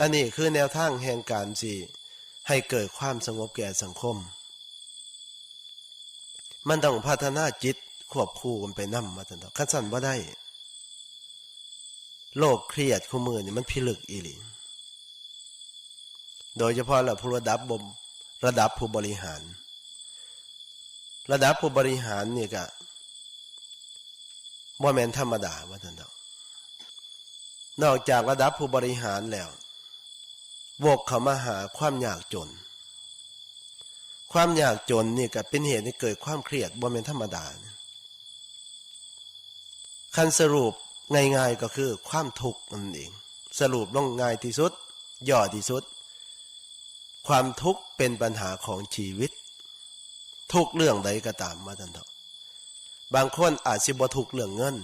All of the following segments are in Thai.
อันนี้คือแนวทางแห่งการสิให้เกิดความสงบแก่สังคม มันต้องพัฒนาจิตควบคู่กันไปนำมาตันตอขั้นสั้นว่าได้ โลกเครียดคู่มือนี่มันพิลึกอีหลีโดยเฉพาะระผู้ระดับบมระดับผู้บริหาร ระดับผู้บริหารนี่ก็บ่แมนธรรมดาว่าท่านเนานอกจากระดับผู้บริหารแล้ว วกเขามาหาความยากจน ความยากจนนี่ก็เป็นเหตุให้เกิดความเครียดบ่แม่นธรรมดา คันสรุปง่ายๆก็คือความทุกข์นั่นเอง สรุปลงง่ายที่สุดย่อที่สุด ความทุกข์เป็นปัญหาของชีวิต ทุกเรื่องใดก็ตามมาทันเถอะบางคนอาจสิบ่ทุกเรื่องเงิน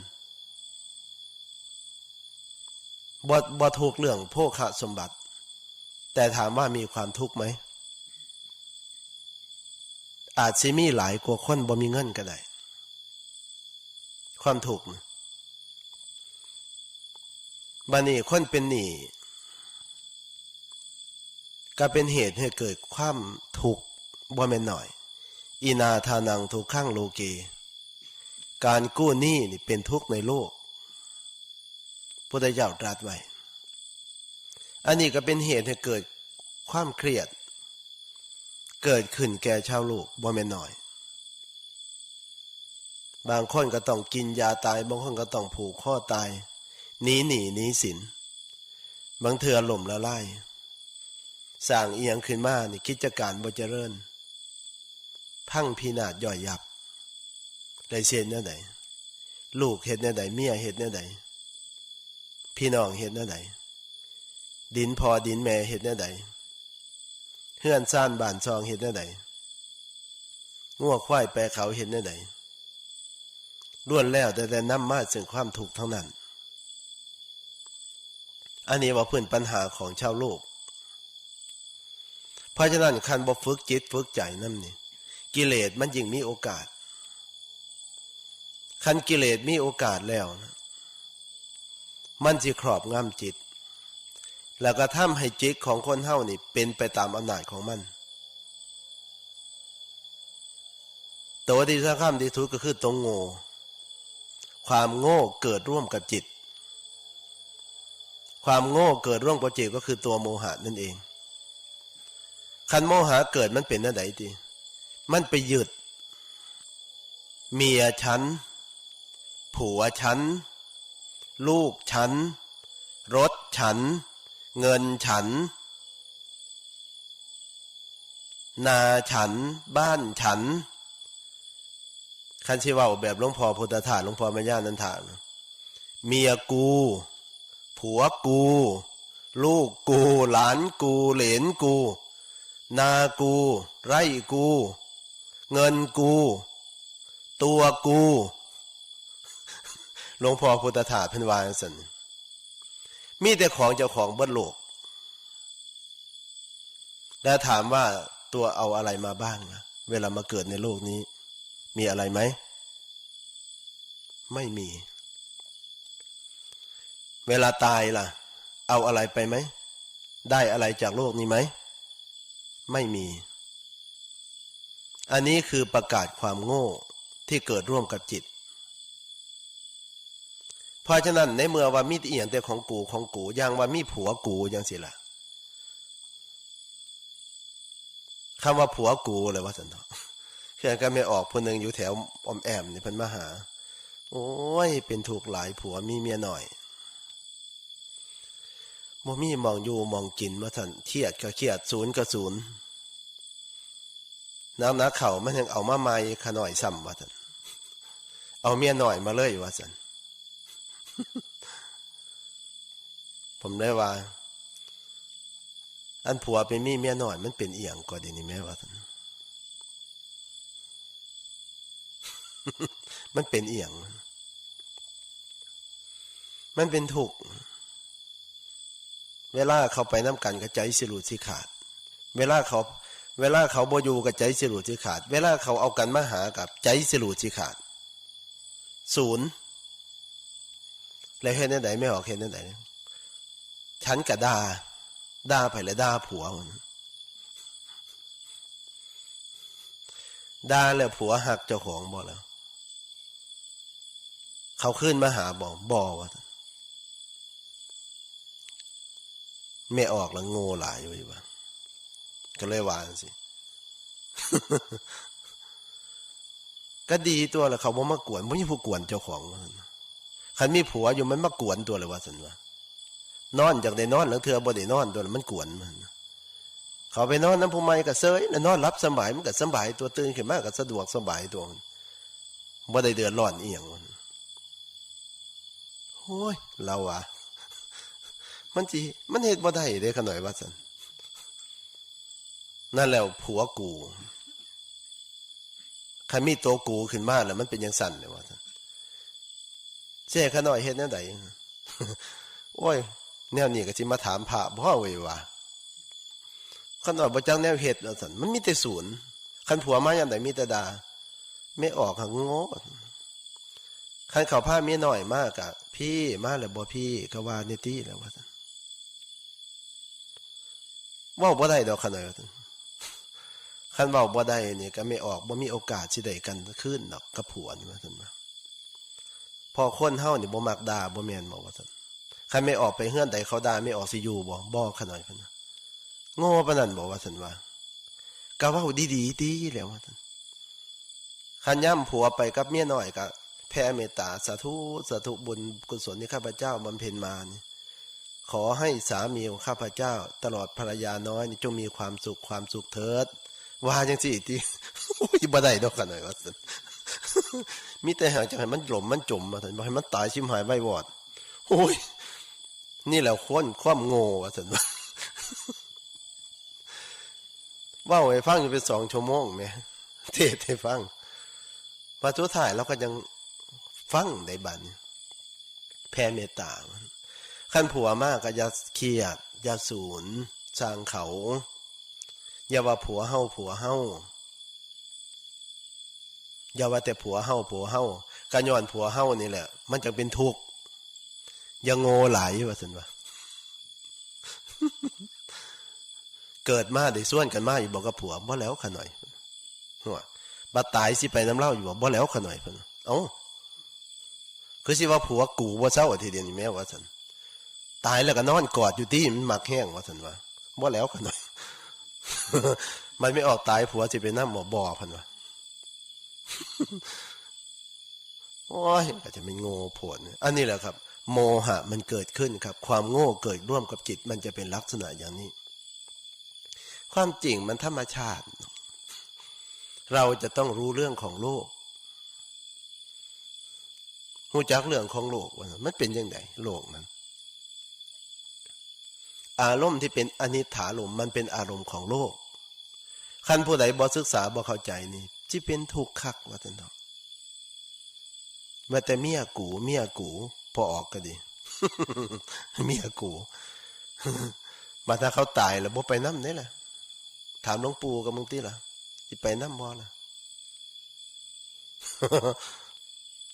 บ่บ่ทุกเรื่องโภคสมบัติ แต่ถามว่ามีความทุกข์ไหม อาจสิมีหลายกว่าคนบ่มีเงินก็ได้ ความทุกข์นะบันนี้คนเป็นหนี้ก็เป็นเหตุให้เกิดความทุกข์บ่แม่นหน่อยอีนาทานังทุกข้างโลเกการกู้หนี้นี่เป็นทุกข์ในโลกพุทธเจ้าตรัสไว้ อันนี้ก็เป็นเหตุให้เกิดความเครียด เกิดขึ้นแก่ชาวโลกบ่แม่นหน่อย บางคนก็ต้องกินยาตาย บางคนก็ต้องผูกข้อตายหนีหนีหนีสินบางเถื่อล่มละลายสร้างเอียงขึ้นมานี่กิจการบ่เจริญ พังพินาศย่อยยับได้เสียนแนวใดลูกเห็ดแนวใดเมียเห็ดแนวใดพี่น้องเห็ดแนวใด ดินพอดินแม่เห็ดแนวใดเฮือนซ่านบ้านซองเห็ดแนวใดงัวควายแปรเขาเห็ดแนวใดล้วนแล้วแต่แต่นำมาซึ่งความถูกทั้งนั้น อันนี้ว่าเพื่อนปัญหาของชาวโลก เพราะฉะนั้นคันบ่ฝึกจิตฝึกใจนั่นนี่กิเลสมันยิ่งมีโอกาส คันกิเลสมีโอกาสแล้วนะมันจะครอบงำจิต แล้วก็ทำให้จิตของคนเฮานี่เป็นไปตามอำนาจของมันตัวที่สำคัญที่สุดก็คือตรงโง่ ความโง่เกิดร่วมกับจิต ความโง่เกิดร่วมกับจิตก็คือตัวโมหะนั่นเอง คันโมหะเกิดมันเป็นอะไรดีมันไปยึดเมียฉัน ผัวฉัน ลูกฉัน รถฉัน เงินฉัน นาฉัน บ้านฉันคันชิว่าแบบหลวงพ่อพุทธทาสหลวงพ่อแม่ย่านันทานเมียกู ผัวกู ลูกกู หลานกู เหลนกู นากู ไร่กู เงินกู ตัวกู หลวงพ่อพุทธทาสเพิ่นวาจังสัน มีแต่ของเจ้าของเบิดโลก แล้วถามว่าตัวเอาอะไรมาบ้างนะเวลามาเกิดในโลกนี้ มีอะไรไหม ไม่มี เวลาตายล่ะ เอาอะไรไปไหม ได้อะไรจากโลกนี้ไหม ไม่มี อันนี้คือประกาศความโง่ที่เกิดร่วมกับจิต เพราะฉะนั้นในเมื่อว่ามีต่เอียงแต่ของกูของกูอย่างว่ามีผัวกูอย่างสิล่ะคำว่าผัวกูเลยว่าสันทเพื่อนก็ไม่ออกคนหนึ่งอยู่แถวอมแอมนี่พิ่นมาหา โอ้ย เป็นถูกหลายผัวมีเมียหน่อยบ่มีมองอยู่มองกินมาสันเครียดก็เครียดศูนย์ก็ศูนย์น้ำนักเข่ามันยังเอามาไม่ขน่อยซ้ำว่าสันเอาเมียหน่อยมาเลยว่าสัน ผมได้ว่า อันผัวเป็นมีเมียหน่อย มันเป็นเอียงกว่าเดี๋ยนี้แม่ว่ามันเป็นเอียง มันเป็นถูก เวลาเขาไปน้ำกันกับใจสิรุสิขาด เวลาเขา เวลาเขาโบยู่กับใจสิรุสิขาด เวลาเขาเอากันมาหากับใจสิรุสิขาด ศูนย์ แล้วเห็นได้ไหนไม่ออกเห็นได้ไหนฉันกระดาด่าไปแล้วด่าผัวมันด่าแล้วผัวหักเจ้าของบ่แล้ว เขาขึ้นมาหาบ่บ่ว่าซั่นไม่ออกแล้วโง่หลายอยู่ว่าก็เลยวาจั่งสิก็ดีตัวละเขาบ่มากวนบ่มีผู้กวนเจ้าของว่าซั่น คันมีผัวอยู่มันมากวนตัวเลยว่าซั่นว่านอนจากได้นอนแล้วเธอบ่ได้นอนตัวมันกวนมันเขาไปนอนน้ำผู้ใหม่ก็เซยแล้วนอนรับสบายมันก็สบายตัวตื่นขึ้นมากก็สะดวกสบายตัวบ่ได้เดือดร้อนเอียงมันโอ้ยเราอะมันสิมันเฮ็ดบ่ได้เด้ขน่อยว่าซั่นนั่นแหล้วผัวกูใคันมีตัวกูขึ้นมาแล้วมันเป็นจังสั่นเลยว่าซั่น เจ้ขน่อยเฮ็ดแนวใดโอ้ย แนวนี้ก็สิมาถามพระบ่อเว้ว่าขันออกบ่จังแนวเฮ็ดว่าซั่นมันมีแต่ศูนย์คันผัวมาอย่างใดมีแต่ดา ไม่ออกหังโง่คันเขาพามียน้อยมากอะพี่มาแล้วบ่พี่ก็ว่านิติแล้วว่าซั่นว้าบ่ได้ดอกคันน้อยว่าซั่นเว้าบ่ได้นี่ก็ไม่ออกบ่มีโอกาสสิได้กันคืนดอกกับผัวนี่ว่าซั่นว่า พอคนเฮ้านี่บ่มักด่าบ่แม่นบ่ว่าซั่นคันไม่ออกไปเฮือนใดเขาด่าไม่ออกสิอยู่บ่บ่คันน้อยเพนโง่ปานนั้นบอกว่าสันว่าก็เว่าดีดีๆดีแล้วว่าสันขันย่ำผัวไปกับเมียน้อยก็แผ่เมตตาสาธุสาธุบุญกุศลที่ข้าพเจ้าบำเพ็ญมานี่ขอให้สามีของข้าพเจ้า ตลอดภรรยาน้อยนี่จงมีความสุขความสุขเถิด ว่าจังสิที่โอ้ยบ่ได้ดอกกันหน่อยว่าสัน มีแต่หางจังให้มันหล่มมันจมมาสันบ่ให้มันตายชิมหายไว้วอดโอ้ย นี่แหละคนความโง่ว่าสันว่าว่าให้ฟังอยู่เป็นสองชั่วโมงแหม่เทศให้ฟังมาทุถ่ายเราก็ยังฟังได้บันแผ่เมตตาขั้นผัวมากก็อย่าเครียดอย่าสูญสร้างเขา อย่าว่าผัวเฮาผัวเฮา อย่าว่าแต่ผัวเฮาผัวเฮาการย้อนผัวเฮานี่แหละ มันจะเป็นทุกข์อย่าโง่หลายว่าสันว่าเกิดมาได้ส่วนกันมาอยู่บอกกับผัวบ่แล้วขะหน่อยหัวบัดตายสิไปน้ำเล่าอยู่บอกบ่แล้วขะหน่อยเพิ่นเอ้าคือสิว่าผัวกูบ่เศร้าทีเดียวนี่แม่ว่าซั่นตายแล้วก็นอนกอดอยู่ที่มันมักแห้งว่าซั่นว่าบ่แล้วขะหน่อยมันไม่ออกตายผัวสิไปน้ำบ่บ่เพิ่นว่า โอ้ยก็จจะเป็นโง่ผลอันนี้แหละครับ โมหะมันเกิดขึ้นครับ ความโง่เกิดร่วมกับจิต มันจะเป็นลักษณะอย่างนี้ ความจริงมันธรรมชาติ เราจะต้องรู้เรื่องของโลกรู้จักเรื่องของโลกว่ามันเป็นยังไงโลกนั้น อารมณ์ที่เป็นอนิจฐาลมมันเป็นอารมณ์ของโลกคันผู้ใดบ่ศึกษาบ่เข้าใจนี่ ที่เป็นทุกข์คักว่าท่านเนาะม้แต่เมียกู เมียกู พอออกก็ดี เมียกู มาถ้าเขาตายแล้วบ่ไปน้ำนี่แหละถามหลวงปู่กับมึงตีล่ะสิไปน้ำบ่ล่ะ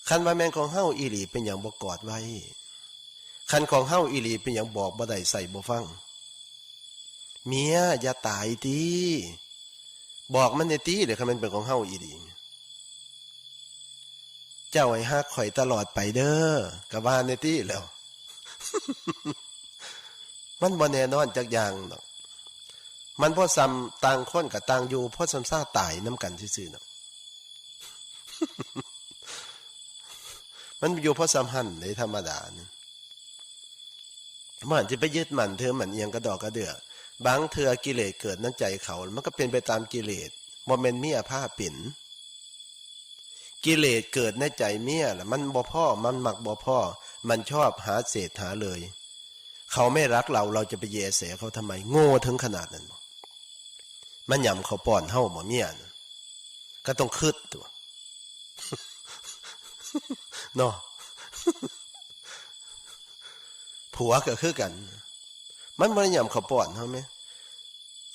คันว่าแมนของเฮาอีหลีเป็นอย่างบกอดไว้ คันของเฮาอีหลีเป็นอย่างบอกบ่ได้ใส่บ่ฟัง เมียอย่าตายตี บอกมันในตีเดี๋ยวมันเป็นของเฮาอีหลีเจ้าไอ้ฮักข่อยตลอดไปเด้อกับบ้านในตีแล้ว มันบ่แน่นอนจักอย่างดอกมันพ่อซ้ำต่างคนกับต่างอยู่พ่อซ้ำซ่าตายน้ำกันซื่อๆเนาะมันอยู่พราะซ้ำหันในธรรมดาเนี่ยมันจะไปยึดมันเธอมันเอียงกระดอกกระเดือก บางเธอกิเลสเกิดนั่นใจเขา มันก็เป็นไปตามกิเลสโมเมนเมียผ้าปิ่นกิเลสเกิดในใจเมียละมันบ่พ่อมันหมักบ่พ่อ มันชอบหาเศษหาเลย เขาไม่รักเราเราจะไปเยเสเขาทำไม โง่ถึงขนาดนั้นมันยำเขาป้อนเฮ้าหมอเมียนะก็ต้องคืดตัวเนาะผัวก็คือกัน มันบ่ได้ยำเขาป้อนเฮาไหม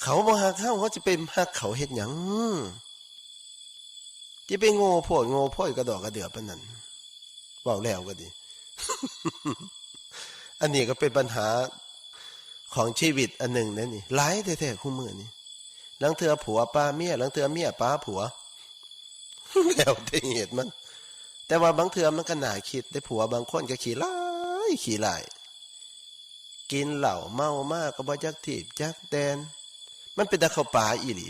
เขาบ่ฮักเฮาเขาจะไปฮักเขาเฮ็ดหยังจะไปโง่โพดโง่พ่อยกระดอกกระเดือปนนั้นเว้าแล้วก็ดี อันนี้ก็เป็นปัญหาของชีวิตอันหนึ่งนั่นนี่หลายแท้ๆคู่มือนี่ลังเทือผัวป้าเมียลังเทือเมียป้าผัวแล้วแต่เหตุมัน แต่ว่าบางเทือมันก็หน่าคิดได้ผัวบางคนก็ขี่ไล่ขี่ไล่ กินเหล้าเมามากก็บ่จักถีบจักแดน มันเป็นตะเข้าป่าอีหลี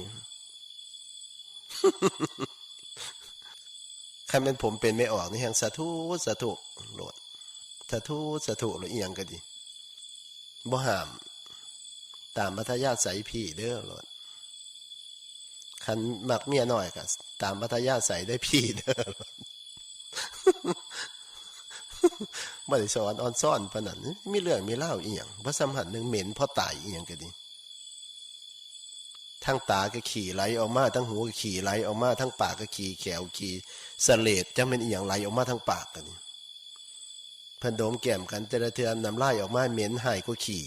ใครเป็นผมเป็นไม่ออกนี่แห่งสาธุสาธุโหลดสาธุสาธุหรือเอียงก็ดีบ่ห้าม ตามมัธยาใสยพี่เด้อโหลดคันมักเมียหน้อยก็ตามมัธยาใสยได้พี่เด้อโหลด บ่ได้สอนอ่อนซ่อนปานนั้นมีเรื่องมีเล่าอีหยังบ่สำหันหนึงเหม็นเพราะตายอีหยังก็ดีทั้งตาก็ขี่ไหลออกมาทั้งหูก็ขี่ไหลออกมาทั้งปากก็ขี่แขวขี่เสเลดจะเป็นอีหยังไหลออกมาทั้งปากกันนี่เพิ่นโดมแก้มกันแต่ละเทือนน้ำลายออกมาเหม็นหายก็ขี่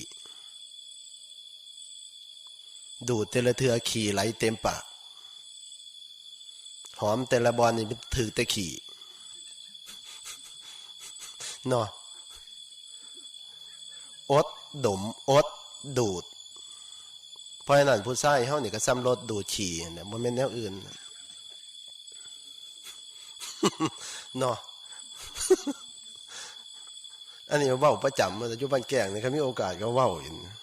ดูดแต่ละเทือขี่ไหลเต็มปาก หอมแต่ละบอลนี่ถือแต่ขี่ เนาะอดดมอดดูดเพราะฉะนั้นผู้ชายเฮานี่ก็ซ้ำรถดูดฉี่เนี่ยบ่แม่นแนวอื่นเนาะอันนี้เว้าประจำมาอยู่บ้านแกงนี่ครับมีโอกาสก็เว้าอยู่นะ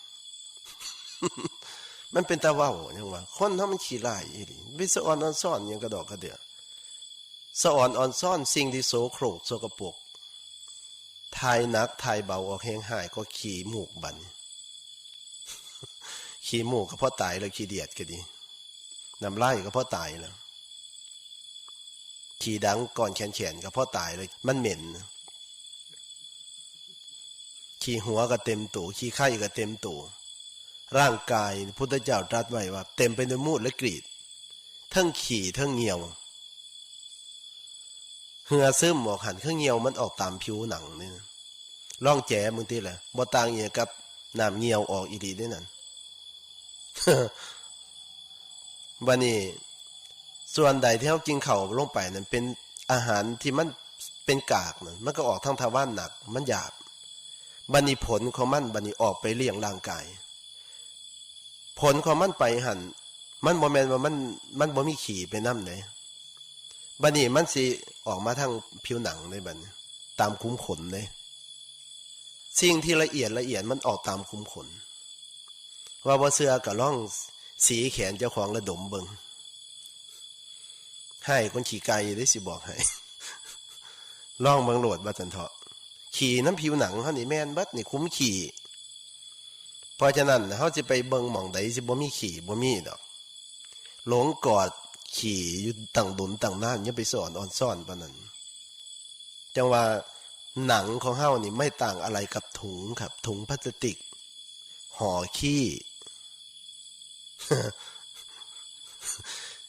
มันเป็นตาเว้าจังว่า คนเฮามันขี้ร้ายอีหลีวิสะออนออนซ่อนหยังกระดอกกระเดือสะออนออนซ่อนสิ่งที่โสโครกโสกปรก ทายนักทายเบาออกแห้งหายก็ขี้มูกบันขี้หมูกก็เพราะตายแล้วขี้เดียดก็ดีน้ำลายก็เพราะตายแล้วขี้ดังก่อนแขนแขนก็เพราะตายเลย มันเหม็นขี้หัวก็เต็มตูขี้ไข่ก็เต็มตูร่างกายพุทธเจ้าตรัสไว้ว่า เต็มไปด้วยมูดและกรีดทั้งขี่ทั้งเหี่ยว เหงื่อซึมออกหันเครื่องเหี่ยวมันออกตามผิวหนังนี่นะล่องแจ๋มึงตีแหละบ่ต่างเอียกับน้ำเหี่ยวออกอีดีได้นั่นวันนี้ส่วนใดที่เขากินเข่าลงไปนั้นเป็นอาหารที่มันเป็นกากนั่นมันก็ออกทางทวารหนัก มันหยาบบันนี้ผลของมันบันนี้ออกไปเลี้ยงร่างกาย ผลของมันไปหันมันบ่แมนว่ามันมันบ่มีขี่ไปน้ำเลย บันนี้มันสิออกมาทางผิวหนังเลยบัดนี้ตามคุ้มขนเลยสิ่งที่ละเอียดละเอียดมันออกตามคุ้มขน ว่าบ่เสื้อกับล่องสีแขนเจ้าของระดมเบิงให้คนขี่ไก่ได้สิบอกให้ล่องเบิงโหลดบัจันเถาะขี่น้ำผิวหนังเขานี่แม่นบัดนี่คุ้มขี่เพราะฉะนั้นเขาจะไปเบิงหม่องใดสิบ่มีขี่บ่มีดอก หลงกอด ขี่อยู่ตั้งดุนตั้งน่านยังไปสอนอ่อนซ่อนปานนั้นจังว่าหนังของเฮานี่ไม่ต่างอะไรกับถุงครับ ถุงพลาสติก ห่อขี้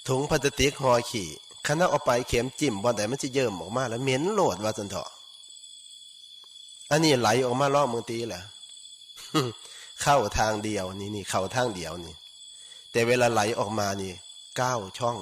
ถุงพลาสติกห่อขี้คณะเอาไปเข็มจิ้มบอลแต่มันจะเยิ่มออกมาแล้วเหม็นโหลดว่าจันเถาะอันนี้ไหลออกมาล่องมือตีแหละเข้าทางเดียวนี่นี่เข้าทางเดียวนี่ แต่เวลาไหลออกมานี่ เก้าช่อง